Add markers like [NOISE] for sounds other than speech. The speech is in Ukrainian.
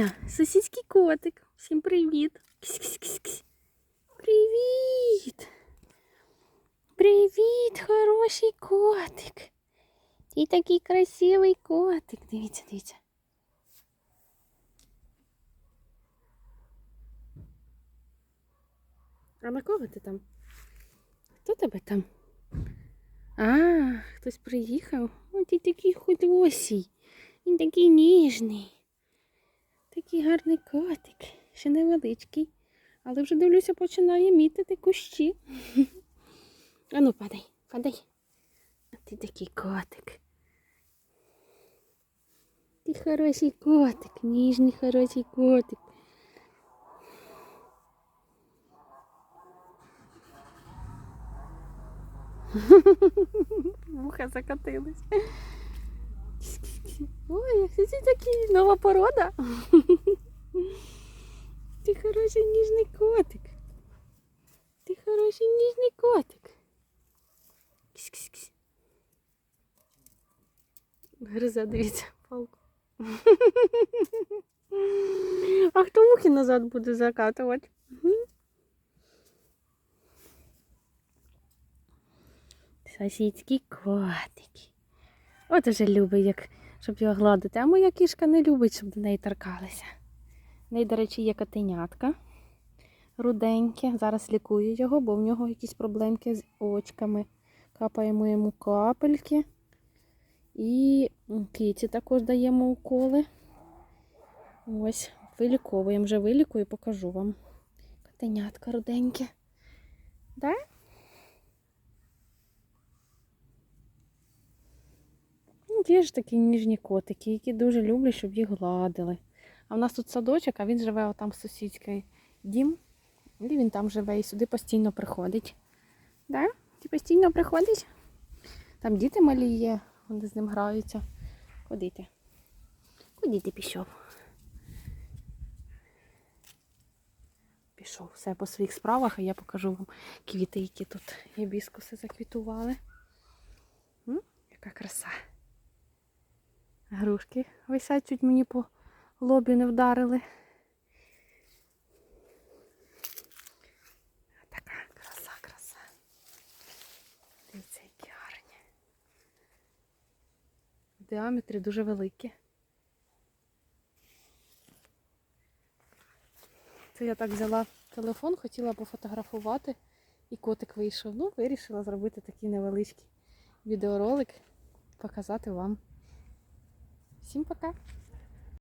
Дивіться, сусідський котик. Всім привіт. Ксь-ксь-ксь-ксь. Привіт. Привіт, хороший котик. Ти такий красивий котик. Дивіться, дивіться. А на кого ти там? Хто тебе там? А, хтось приїхав. Ой, ти такий худосій. Він такий ніжний. Такий гарний котик. Ще невеличкий. Але вже дивлюся, починає мітити кущі. [LAUGHS] Ану, падай, падай. А ти такий котик. Ти хороший котик, ніжний хороший котик. [LAUGHS] Вуха закатились. Ой, ти такий нова порода. [LAUGHS] Ти хороший ніжний котик. Ти хороший ніжний котик. Ксь-ксь-ксь. Гризе, дивіться, палку. [LAUGHS] А хто вухи назад буде закатувати? Мгм. Сусідський котик. От уже любить, як, щоб його гладити. А моя кішка не любить, щоб до неї торкалися. В неї, до речі, є котенятка руденьке. Зараз лікую його, бо в нього якісь проблемки з очками. Капаємо йому капельки. І киті також даємо уколи. Ось, виліковуємо. Вже вилікую, покажу вам. Котенятка руденьке. Да? Є ж такі ніжні котики, які дуже люблять, щоб їх гладили. А в нас тут садочок, а він живе отам сусідський дім. І він там живе і сюди постійно приходить. Да? Ти постійно приходиш? Там діти малі є, вони з ним граються. Куди ти? Куди ти пішов? Пішов все по своїх справах, а я покажу вам квіти, які тут гібіскуси заквітували. М? Яка краса. Грушки висять, чуть мені по лобі не вдарили. Така краса, краса. Дивіться, які гарні. В діаметрі дуже великі. Це я так взяла телефон, хотіла пофотографувати, і котик вийшов. Ну, вирішила зробити такий невеличкий відеоролик, показати вам. Всім пока!